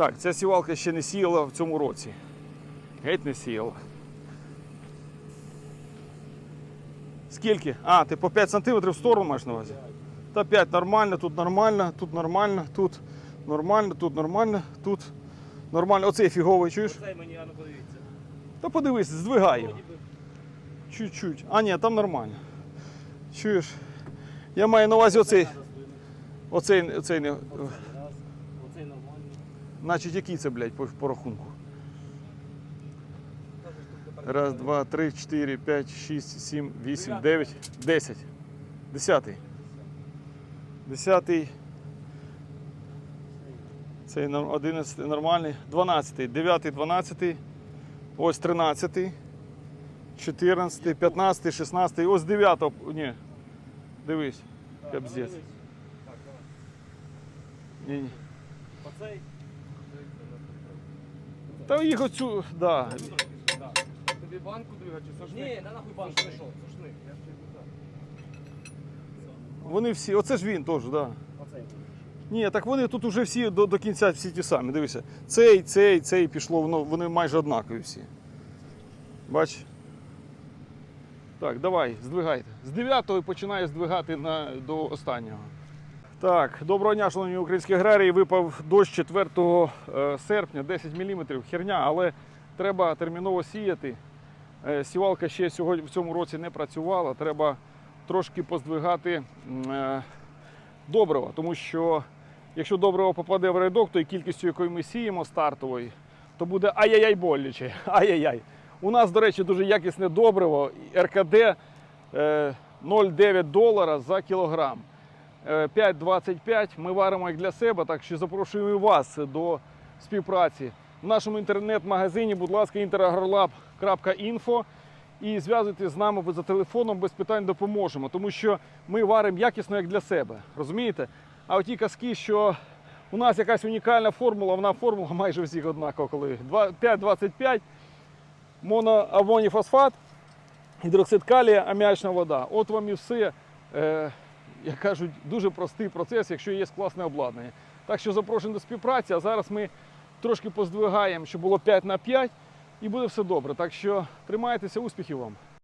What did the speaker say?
Так, ця сівалка ще не сіяла в цьому році. Геть не сіяла. Скільки? А, ти по 5 см в сторону маєш на увазі? Та 5 нормально, тут нормально, тут нормально, тут нормально, тут нормально, тут нормально. Оцей фіговий, чуєш? Цей мені, а ну подивіться. Та подивись, здвигай його. Чуть-чуть. А, ні, там нормально. Чуєш? Я маю на увазі оцей. Оцей, оцей не. Оцей раз, оцей нормальний. Значить, який це, блядь, по, по рахунку? Раз, два, три, чотири, п'ять, шість, сім, вісім, дев'ять, десять. Десятий. Десятий. Цей одинадцятий нормальний. Дванадцятий. Дев'ятий, дванадцятий. Ось тринадцятий. Чотирнадцятий, п'ятнадцятий, шістнадцятий. Ось дев'ятого. Ні. Дивись. Капздець. Ні, ні. Оцей. Та їх оцю, да. Так. Тобі банку двигати чи сошник? Ні, на нахуй банк прийшов. Сошник, я ще не так. Вони всі, оце ж він теж, да. Оцей. Ні, так вони тут уже всі до, до кінця всі ті самі. Дивися. Цей, цей, цей пішло, воно, вони майже однакові всі. Бач? Так, давай, здвигайте. З 9-го починає здвигати на, до останнього. Так, доброго дня, шановні українські аграрії. Випав дощ 4 е, серпня, 10 мм, херня, але треба терміново сіяти. Е, Сівалка ще сьогодні в цьому році не працювала. Треба трошки поздвигати е, добрива, тому що якщо добриво попаде в рядок, то і кількістю, якою ми сіємо стартової, то буде ай-яй-яй боляче. Ай-яй-яй. У нас, до речі, дуже якісне добриво РКД е, 0,9 долара за кілограм. Е, 5,25 ми варимо як для себе, так що запрошуємо і вас до співпраці. В нашому інтернет-магазині, будь ласка, interagrolab.info і зв'язуйтесь з нами за телефоном, без питань допоможемо, тому що ми варимо якісно як для себе. Розумієте? А оті казки, що у нас якась унікальна формула, вона формула майже всіх однакова, коли 2 5,25, моноамоніфосфат, гідроксид калія, аміачна вода. От вам і все. Як кажуть, дуже простий процес, якщо є класне обладнання. Так що запрошуємо до співпраці, а зараз ми трошки поздвигаємо, щоб було 5 на 5 і буде все добре. Так що тримайтеся, успіхів вам!